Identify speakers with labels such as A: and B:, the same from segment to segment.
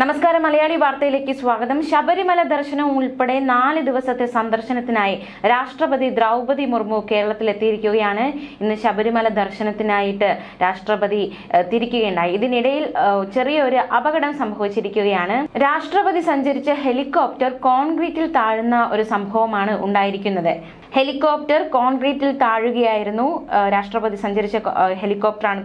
A: നമസ്കാരം. മലയാളി വാർത്തയിലേക്ക് സ്വാഗതം. ശബരിമല ദർശനം ഉൾപ്പെടെ നാല് ദിവസത്തെ സന്ദർശനത്തിനായി രാഷ്ട്രപതി ദ്രൗപതി മുർമു കേരളത്തിലെത്തിയിരിക്കുകയാണ്. ഇന്ന് ശബരിമല ദർശനത്തിനായിട്ട് രാഷ്ട്രപതി തിരിക്കുകയുണ്ടായി. ഇതിനിടയിൽ ചെറിയൊരു അപകടം സംഭവിച്ചിരിക്കുകയാണ്. രാഷ്ട്രപതി സഞ്ചരിച്ച ഹെലികോപ്റ്റർ കോൺക്രീറ്റിൽ താഴുന്ന ഒരു സംഭവമാണ് ഉണ്ടായിരിക്കുന്നത്. ഹെലികോപ്റ്റർ കോൺക്രീറ്റിൽ താഴുകയായിരുന്നു. രാഷ്ട്രപതി സഞ്ചരിച്ച ഹെലികോപ്റ്ററാണ്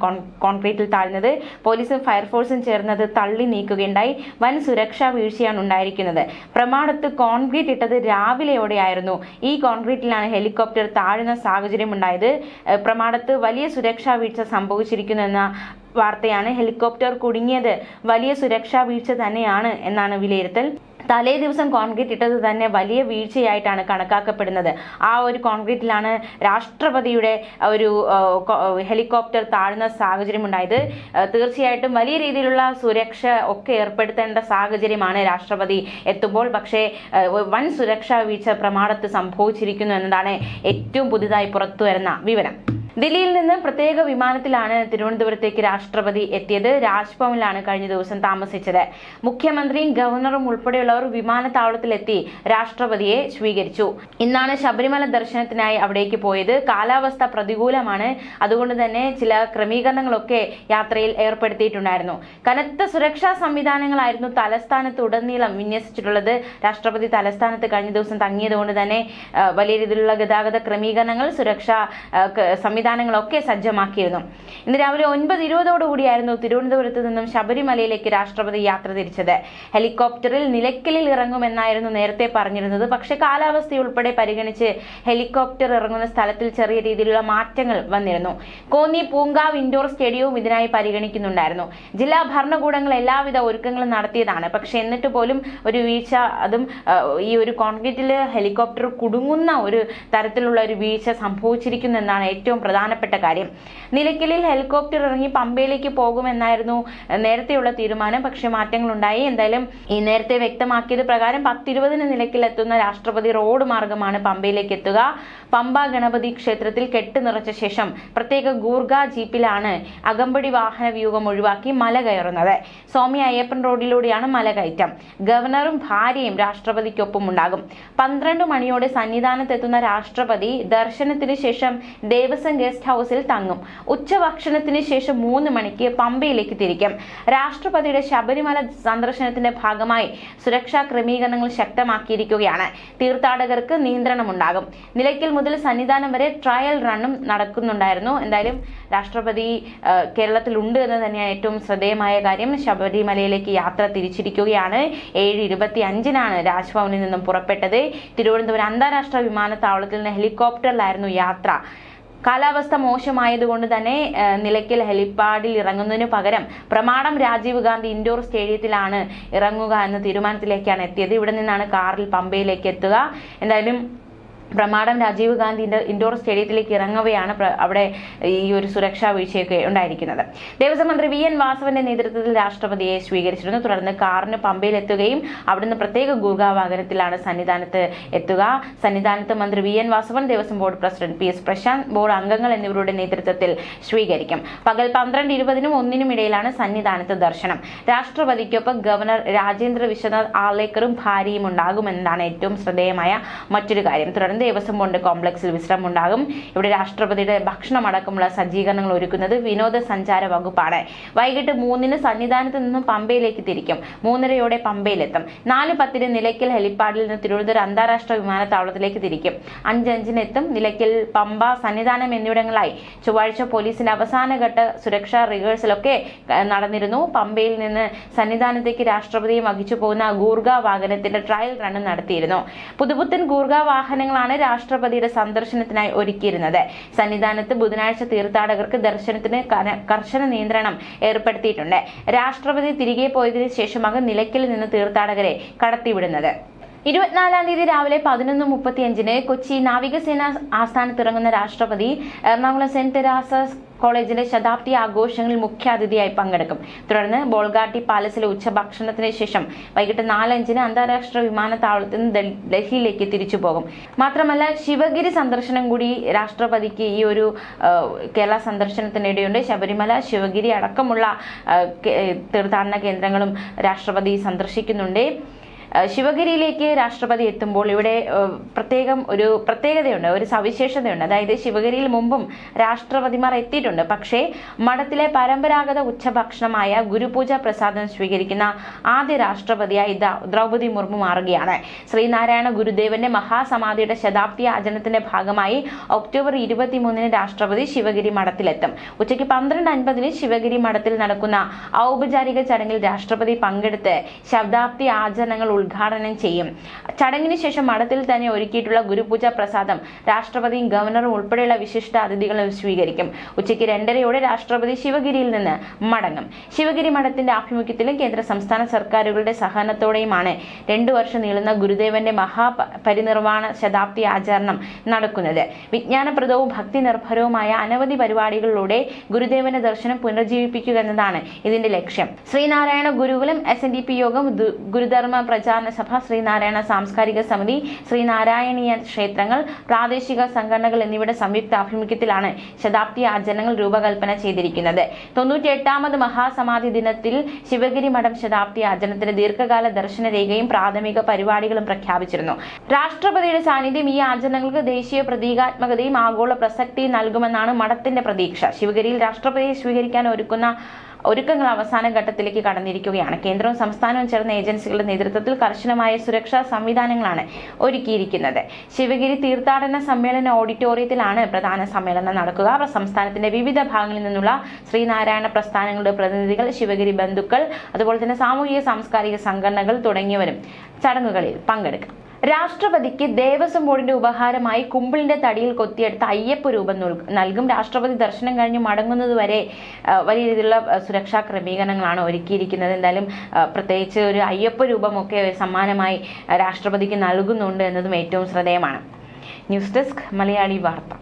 A: കോൺക്രീറ്റിൽ താഴ്ന്നത്. പോലീസും ഫയർഫോഴ്സും ചേർന്നത് തള്ളി നീക്കുകയുണ്ടായി. വൻ സുരക്ഷാ വീഴ്ചയാണ് ഉണ്ടായിരിക്കുന്നത്. പ്രമാണത്ത് കോൺക്രീറ്റ് ഇട്ടത് രാവിലെയോടെയായിരുന്നു. ഈ കോൺക്രീറ്റിലാണ് ഹെലികോപ്റ്റർ താഴുന്ന സാഹചര്യം ഉണ്ടായത് പ്രമാണത്ത് വലിയ സുരക്ഷാ വീഴ്ച സംഭവിച്ചിരിക്കുന്നു എന്ന വാർത്തയാണ് ഹെലികോപ്റ്റർ കുടുങ്ങിയത്. വലിയ സുരക്ഷാ വീഴ്ച തന്നെയാണ് എന്നാണ് വിലയിരുത്തൽ. തലേ ദിവസം കോൺക്രീറ്റ് ഇട്ടത് തന്നെ വലിയ വീഴ്ചയായിട്ടാണ് കണക്കാക്കപ്പെടുന്നത്. ആ ഒരു കോൺക്രീറ്റിലാണ് രാഷ്ട്രപതിയുടെ ഒരു ഹെലികോപ്റ്റർ താഴ്ന്ന സാഹചര്യം ഉണ്ടായത് തീർച്ചയായിട്ടും വലിയ രീതിയിലുള്ള സുരക്ഷ ഒക്കെ ഏർപ്പെടുത്തേണ്ട സാഹചര്യമാണ് രാഷ്ട്രപതി എത്തുമ്പോൾ. പക്ഷേ വൻ സുരക്ഷാ വീഴ്ച പ്രമാണത്ത് സംഭവിച്ചിരിക്കുന്നു എന്നതാണ് ഏറ്റവും പുതുതായി പുറത്തു വരുന്ന വിവരം. ദില്ലിയിൽ നിന്ന് പ്രത്യേക വിമാനത്തിലാണ് തിരുവനന്തപുരത്തേക്ക് രാഷ്ട്രപതി എത്തിയത്. രാജ്ഭവനിലാണ് കഴിഞ്ഞ ദിവസം താമസിച്ചത്. മുഖ്യമന്ത്രിയും ഗവർണറും ഉൾപ്പെടെയുള്ളവർ വിമാനത്താവളത്തിലെത്തി രാഷ്ട്രപതിയെ സ്വീകരിച്ചു. ഇന്നാണ് ശബരിമല ദർശനത്തിനായി അവിടേക്ക് പോയത്. കാലാവസ്ഥ പ്രതികൂലമാണ്. അതുകൊണ്ട് തന്നെ ചില ക്രമീകരണങ്ങളൊക്കെ യാത്രയിൽ ഏർപ്പെടുത്തിയിട്ടുണ്ടായിരുന്നു. കനത്ത സുരക്ഷാ സംവിധാനങ്ങളായിരുന്നു തലസ്ഥാനത്ത് ഉടനീളം വിന്യസിച്ചിട്ടുള്ളത്. രാഷ്ട്രപതി തലസ്ഥാനത്ത് കഴിഞ്ഞ ദിവസം തങ്ങിയതുകൊണ്ട് തന്നെ വലിയ രീതിയിലുള്ള ഗതാഗത ക്രമീകരണങ്ങൾ സുരക്ഷാ ക- സംവിധാനങ്ങളൊക്കെ സജ്ജമാക്കിയിരുന്നു. ഇന്ന് രാവിലെ ഒൻപത് ഇരുപതോടുകൂടിയായിരുന്നു തിരുവനന്തപുരത്ത് നിന്നും ശബരിമലയിലേക്ക് രാഷ്ട്രപതി യാത്ര തിരിച്ചത്. ഹെലികോപ്റ്ററിൽ നിലയ്ക്കലിൽ ഇറങ്ങുമെന്നായിരുന്നു നേരത്തെ പറഞ്ഞിരുന്നത്. പക്ഷേ കാലാവസ്ഥയുൾപ്പെടെ പരിഗണിച്ച് ഹെലികോപ്റ്റർ ഇറങ്ങുന്ന സ്ഥലത്തിൽ ചെറിയ രീതിയിലുള്ള മാറ്റങ്ങൾ വന്നിരുന്നു. കോന്നി പൂങ്കാവ് ഇൻഡോർ സ്റ്റേഡിയവും ഇതിനായി പരിഗണിക്കുന്നുണ്ടായിരുന്നു. ജില്ലാ ഭരണകൂടങ്ങൾ എല്ലാവിധ ഒരുക്കങ്ങളും നടത്തിയതാണ്. പക്ഷെ എന്നിട്ട് പോലും ഒരു വീഴ്ച അതും ഈ ഒരു കോൺക്രീറ്റിൽ ഹെലികോപ്റ്റർ കുടുങ്ങുന്ന ഒരു തരത്തിലുള്ള ഒരു വീഴ്ച സംഭവിച്ചിരിക്കുന്നു എന്നാണ് ഏറ്റവും പ്രധാനപ്പെട്ട കാര്യം. നിലയ്ക്കലിൽ ഹെലികോപ്റ്റർ ഇറങ്ങി പമ്പയിലേക്ക് പോകുമെന്നായിരുന്നു നേരത്തെയുള്ള തീരുമാനം. പക്ഷെ മാറ്റങ്ങളുണ്ടായി. എന്തായാലും ഈ നേരത്തെ വ്യക്തമാക്കിയത് പ്രകാരം പത്തിരുപതിന് നിലയ്ക്കിൽ എത്തുന്ന രാഷ്ട്രപതി റോഡ് മാർഗമാണ് പമ്പയിലേക്ക് എത്തുക. പമ്പ ഗണപതി ക്ഷേത്രത്തിൽ കെട്ട് നിറച്ച ശേഷം പ്രത്യേക ഗൂർഗ ജീപ്പിലാണ് അകമ്പടി വാഹന വ്യൂഹം ഒഴിവാക്കി മല കയറുന്നത്. സ്വാമി അയ്യപ്പൻ റോഡിലൂടെയാണ് മല കയറ്റം. ഗവർണറും ഭാര്യയും രാഷ്ട്രപതിക്കൊപ്പം ഉണ്ടാകും പന്ത്രണ്ട് മണിയോടെ സന്നിധാനത്തെത്തുന്ന രാഷ്ട്രപതി ദർശനത്തിന് ശേഷം ദേവസ്വം ഗസ്റ്റ് ഹൗസിൽ തങ്ങും. ഉച്ചഭക്ഷണത്തിന് ശേഷം മൂന്ന് മണിക്ക് പമ്പയിലേക്ക് തിരിക്കും. രാഷ്ട്രപതിയുടെ ശബരിമല സന്ദർശനത്തിന്റെ ഭാഗമായി സുരക്ഷാ ക്രമീകരണങ്ങൾ ശക്തമാക്കിയിരിക്കുകയാണ്. തീർത്ഥാടകർക്ക് നിയന്ത്രണമുണ്ടാകും. നിലയ്ക്കൽ മുതൽ സന്നിധാനം വരെ ട്രയൽ റണ്ണും നടക്കുന്നുണ്ടായിരുന്നു. എന്തായാലും രാഷ്ട്രപതി കേരളത്തിലുണ്ട് എന്ന് തന്നെയാണ് ഏറ്റവും ശ്രദ്ധേയമായ കാര്യം. ശബരിമലയിലേക്ക് യാത്ര തിരിച്ചിരിക്കുകയാണ്. ഏഴ് ഇരുപത്തി അഞ്ചിനാണ് രാജ്ഭവനിൽ നിന്നും പുറപ്പെട്ടത്. തിരുവനന്തപുരം അന്താരാഷ്ട്ര വിമാനത്താവളത്തിൽ നിന്ന് ഹെലികോപ്റ്ററിലായിരുന്നു യാത്ര. കാലാവസ്ഥ മോശമായതുകൊണ്ട് തന്നെ നിലയ്ക്കൽ ഹെലിപ്പാഡിൽ ഇറങ്ങുന്നതിനു പകരം പ്രമാണം രാജീവ് ഗാന്ധി ഇൻഡോർ സ്റ്റേഡിയത്തിലാണ് ഇറങ്ങുക എന്ന തീരുമാനത്തിലേക്കാണ് എത്തിയത്. ഇവിടെ നിന്നാണ് കാറിൽ പമ്പയിലേക്ക് എത്തുക. എന്തായാലും പ്രമാടം രാജീവ് ഗാന്ധി ഇൻഡോർ സ്റ്റേഡിയത്തിലേക്ക് ഇറങ്ങവെയാണ് അവിടെ ഈ ഒരു സുരക്ഷാ വീഴ്ചയൊക്കെ ഉണ്ടായിരിക്കുന്നത്. ദേവസ്വം മന്ത്രി വി എൻ വാസവന്റെ നേതൃത്വത്തിൽ രാഷ്ട്രപതിയെ സ്വീകരിച്ചിരുന്നു. തുടർന്ന് കാറിന് പമ്പയിലെത്തുകയും അവിടുന്ന് പ്രത്യേക ഗൂർഗ വാഹനത്തിലാണ് സന്നിധാനത്ത് എത്തുക. സന്നിധാനത്ത് മന്ത്രി V N Vasavan Devaswom board president P S Prashanth board അംഗങ്ങൾ എന്നിവരുടെ നേതൃത്വത്തിൽ സ്വീകരിക്കും. പകൽ പന്ത്രണ്ട് ഇരുപതിനും ഒന്നിനും ഇടയിലാണ് സന്നിധാനത്ത് ദർശനം. രാഷ്ട്രപതിക്കൊപ്പം ഗവർണർ രാജേന്ദ്ര വിശ്വനാഥ് ആലേക്കറും ഭാര്യയും ഉണ്ടാകുമെന്നതാണ് ഏറ്റവും ശ്രദ്ധേയമായ മറ്റൊരു കാര്യം. തുടർന്ന് ദേവസ്വം കൊണ്ട് കോംപ്ലക്സിൽ വിശ്രമം ഉണ്ടാകും ഇവിടെ രാഷ്ട്രപതിയുടെ ഭക്ഷണമടക്കമുള്ള സജ്ജീകരണങ്ങൾ ഒരുക്കുന്നത് വിനോദസഞ്ചാര വകുപ്പാണ്. വൈകിട്ട് മൂന്നിന് സന്നിധാനത്ത് നിന്നും പമ്പയിലേക്ക് തിരിക്കും. മൂന്നരയോടെ പമ്പയിലെത്തും. നാല് പത്തിന് നിലയ്ക്കൽ ഹെലിപ്പാഡിൽ നിന്ന് തിരുവനന്തപുരം അന്താരാഷ്ട്ര വിമാനത്താവളത്തിലേക്ക് തിരിക്കും. അഞ്ചഞ്ചിന് എത്തും നിലയ്ക്കൽ പമ്പ സന്നിധാനം എന്നിവിടങ്ങളായി ചൊവ്വാഴ്ച പോലീസിന്റെ അവസാനഘട്ട സുരക്ഷാ റിഹേഴ്സലൊക്കെ നടന്നിരുന്നു. പമ്പയിൽ നിന്ന് സന്നിധാനത്തേക്ക് രാഷ്ട്രപതിയും വഹിച്ചു പോകുന്ന ഗൂർഗ വാഹനത്തിന്റെ ട്രയൽ റൺ നടത്തിയിരുന്നു. പുതുപുത്തൻ ഗൂർഗ വാഹനങ്ങളാണ് രാഷ്ട്രപതിയുടെ സന്ദർശനത്തിനായി ഒരുക്കിയിരുന്നത്. സന്നിധാനത്ത് ബുധനാഴ്ച തീർത്ഥാടകർക്ക് ദർശനത്തിന് കർശന നിയന്ത്രണം ഏർപ്പെടുത്തിയിട്ടുണ്ട്. രാഷ്ട്രപതി തിരികെ പോയതിനു ശേഷമാകും നിലയ്ക്കൽ നിന്ന് തീർത്ഥാടകരെ കടത്തിവിടുന്നത്. ഇരുപത്തിനാലാം തീയതി രാവിലെ പതിനൊന്ന് മുപ്പത്തിയഞ്ചിന് കൊച്ചി നാവികസേന ആസ്ഥാനത്ത് ഇറങ്ങുന്ന രാഷ്ട്രപതി എറണാകുളം സെന്റ് തെരാസസ് കോളേജിലെ ശതാബ്ദി ആഘോഷങ്ങളിൽ മുഖ്യാതിഥിയായി പങ്കെടുക്കും. തുടർന്ന് ബോൾഗാട്ടി പാലസിലെ ഉച്ചഭക്ഷണത്തിന് ശേഷം വൈകിട്ട് നാലഞ്ചിന് അന്താരാഷ്ട്ര വിമാനത്താവളത്തിൽ നിന്ന് ഡൽഹിയിലേക്ക് തിരിച്ചു പോകും. മാത്രമല്ല ശിവഗിരി സന്ദർശനം കൂടി രാഷ്ട്രപതിക്ക് ഈ ഒരു കേരള സന്ദർശനത്തിനിടെയുണ്ട്. ശബരിമല ശിവഗിരി അടക്കമുള്ള തീർത്ഥാടന കേന്ദ്രങ്ങളും രാഷ്ട്രപതി സന്ദർശിക്കുന്നുണ്ട്. ശിവഗിരിയിലേക്ക് രാഷ്ട്രപതി എത്തുമ്പോൾ ഇവിടെ പ്രത്യേകം ഒരു പ്രത്യേകതയുണ്ട് ഒരു സവിശേഷതയുണ്ട്. അതായത് ശിവഗിരിയിൽ മുമ്പും രാഷ്ട്രപതിമാർ എത്തിയിട്ടുണ്ട്. പക്ഷേ മഠത്തിലെ പരമ്പരാഗത ഉച്ചഭക്ഷണമായ ഗുരുപൂജ പ്രസാദം സ്വീകരിക്കുന്ന ആദ്യ രാഷ്ട്രപതിയായി ദ്ര- ദ്രൗപദി മുർമു മാറുകയാണ്. ശ്രീനാരായണ ഗുരുദേവന്റെ മഹാസമാധിയുടെ ശതാബ്ദി ആചരണത്തിന്റെ ഭാഗമായി ഒക്ടോബർ ഇരുപത്തിമൂന്നിന് രാഷ്ട്രപതി ശിവഗിരി മഠത്തിലെത്തും. ഉച്ചയ്ക്ക് പന്ത്രണ്ട് അൻപതിന് ശിവഗിരി മഠത്തിൽ നടക്കുന്ന ഔപചാരിക ചടങ്ങിൽ രാഷ്ട്രപതി പങ്കെടുത്ത് ശതാബ്ദി ആചരണങ്ങൾ ഉദ്ഘാടനം ചെയ്യും. ചടങ്ങിന് ശേഷം മഠത്തിൽ തന്നെ ഒരുക്കിയിട്ടുള്ള ഗുരുപൂജ പ്രസാദം രാഷ്ട്രപതിയും ഗവർണറും ഉൾപ്പെടെയുള്ള വിശിഷ്ട അതിഥികളും സ്വീകരിക്കും. ഉച്ചയ്ക്ക് രണ്ടരയോടെ രാഷ്ട്രപതി ശിവഗിരിയിൽ നിന്ന് മടങ്ങും. ശിവഗിരി മഠത്തിന്റെ ആഭിമുഖ്യത്തിലും കേന്ദ്ര സംസ്ഥാന സർക്കാരുകളുടെ സഹകരണത്തോടെയുമാണ് രണ്ടു വർഷം നീളുന്ന ഗുരുദേവന്റെ മഹാപരിനിർവാണ ശതാബ്ദി ആചരണം നടക്കുന്നത്. വിജ്ഞാനപ്രദവും ഭക്തി നിർഭരവുമായ അനവധി പരിപാടികളിലൂടെ ഗുരുദേവന്റെ ദർശനം പുനർജീവിപ്പിക്കുക എന്നതാണ് ഇതിന്റെ ലക്ഷ്യം. ശ്രീനാരായണ ഗുരുകുലം എസ് യോഗം ഗുരുധർമ്മ ഗുരുധർമ്മ പ്രചാരണ സഭ ശ്രീനാരായണ സാംസ്കാരിക സമിതി ശ്രീനാരായണീയ ക്ഷേത്രങ്ങൾ പ്രാദേശിക സംഘടനകൾ എന്നിവയുടെ സംയുക്ത ആഭിമുഖ്യത്തിലാണ് ശതാബ്ദി ആചരണങ്ങൾ രൂപകൽപ്പന ചെയ്തിരിക്കുന്നത്. തൊണ്ണൂറ്റി എട്ടാമത് മഹാസമാധി ദിനത്തിൽ ശിവഗിരി മഠം ശതാബ്ദി ആചരണത്തിന് ദീർഘകാല ദർശന രേഖയും പ്രാഥമിക പരിപാടികളും പ്രഖ്യാപിച്ചിരുന്നു. രാഷ്ട്രപതിയുടെ സാന്നിധ്യം ഈ ആചരണങ്ങൾക്ക് ദേശീയ പ്രതീകാത്മകതയും ആഗോള പ്രസക്തിയും നൽകുമെന്നാണ് മഠത്തിന്റെ പ്രതീക്ഷ. ശിവഗിരിയിൽ രാഷ്ട്രപതിയെ സ്വീകരിക്കാൻ ഒരുക്കുന്ന ഒരുക്കങ്ങൾ അവസാന ഘട്ടത്തിലേക്ക് കടന്നിരിക്കുകയാണ്. കേന്ദ്രവും സംസ്ഥാനവും ചേർന്ന ഏജൻസികളുടെ നേതൃത്വത്തിൽ കർശനമായ സുരക്ഷാ സംവിധാനങ്ങളാണ് ഒരുക്കിയിരിക്കുന്നത്. ശിവഗിരി തീർത്ഥാടന സമ്മേളന ഓഡിറ്റോറിയത്തിലാണ് പ്രധാന സമ്മേളനം നടക്കുക. സംസ്ഥാനത്തിന്റെ വിവിധ ഭാഗങ്ങളിൽ നിന്നുള്ള ശ്രീനാരായണ പ്രസ്ഥാനങ്ങളുടെ പ്രതിനിധികൾ ശിവഗിരി ബന്ധുക്കൾ അതുപോലെ തന്നെ സാമൂഹിക സാംസ്കാരിക സംഘടനകൾ തുടങ്ങിയവരും ചടങ്ങുകളിൽ പങ്കെടുക്കും. രാഷ്ട്രപതിക്ക് ദേവസ്വം ബോർഡിന്റെ ഉപഹാരമായി കുമ്പിളിന്റെ തടിയിൽ കൊത്തിയെടുത്ത അയ്യപ്പ രൂപം നൽകും. രാഷ്ട്രപതി ദർശനം കഴിഞ്ഞ് മടങ്ങുന്നത് വരെ വലിയ രീതിയിലുള്ള സുരക്ഷാ ക്രമീകരണങ്ങളാണ് ഒരുക്കിയിരിക്കുന്നത്. എന്തായാലും പ്രത്യേകിച്ച് ഒരു അയ്യപ്പ രൂപമൊക്കെ സമ്മാനമായി രാഷ്ട്രപതിക്ക് നൽകുന്നുണ്ട് എന്നതും ഏറ്റവും ശ്രദ്ധേയമാണ്. ന്യൂസ് ഡെസ്ക് മലയാളി വാർത്ത.